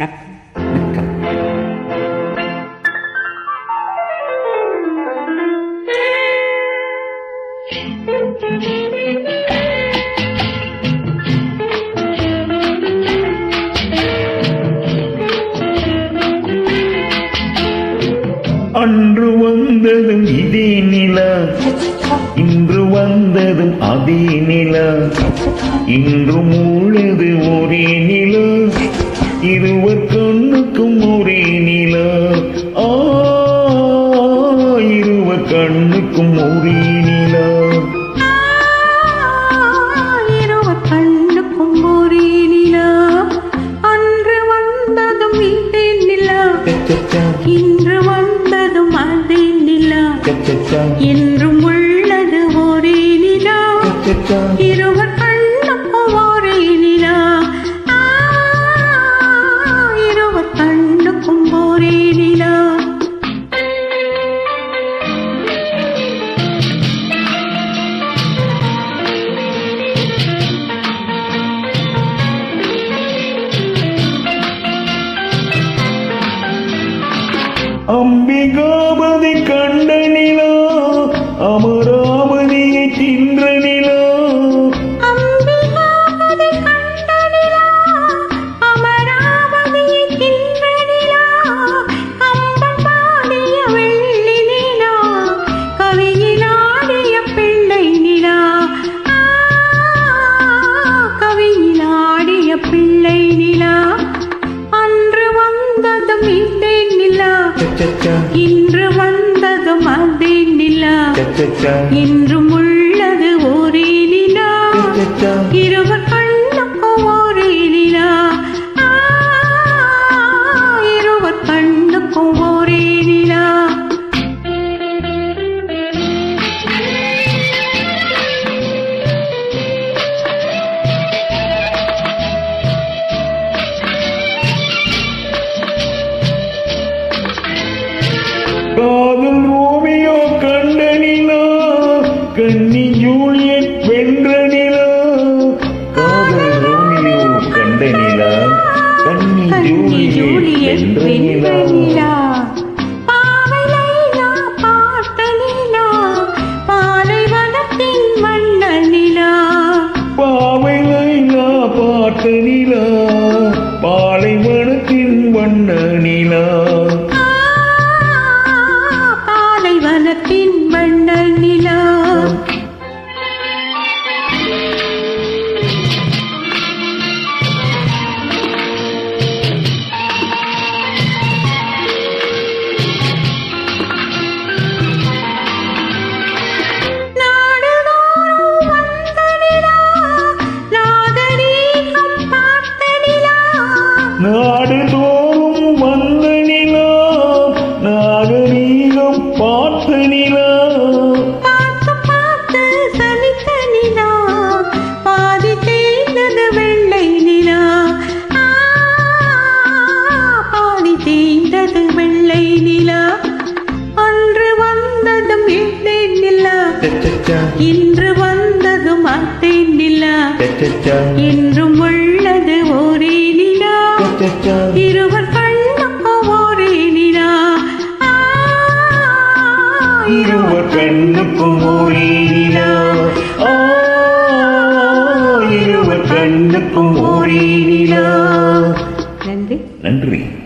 வணக்கம் அன்று வந்ததும் இதே நிலா. இன்று வந்ததும் அதே நிலா. இன்று முழுது ஒரே நிலா. இருவர் கண்ணுக்கும் ஒரே நிலா. ஆ இருவர் கண்ணுக்கும் ஒரே நிலா. இன்று வந்ததும் அதே நிலா. என்றும் உள்ளது ஒரே நிலா. அம்பிகாபதி கண்ட நிலா அமராவதியை தின்ற நிலா பிள்ளை நிலா. அன்று வந்ததும் இன்று வந்ததும் அதே நிலா. சச்சச்சா, என்றும் லைலா பாவை லைலா பார்த்த நிலா பாலைவனத்தின் வண்ண நிலா பாவை லைலா பார்த்த நிலா பாலை வனத்தின் வண்ண நிலா வெள்ளை நிலா. அன்று வந்ததும் இதே நிலா, இன்று வந்ததும் அதே நிலா. என்றும் உள்ளது ஒரே நிலா. இருவர் கண்ணுக்கும் ஒரே நிலா. ஆ, இருவர் கண்ணுக்கும் ஒரே நிலா. இருவர் கண்ணுக்கும் ஒரே நிலா. நன்றி. நன்றி.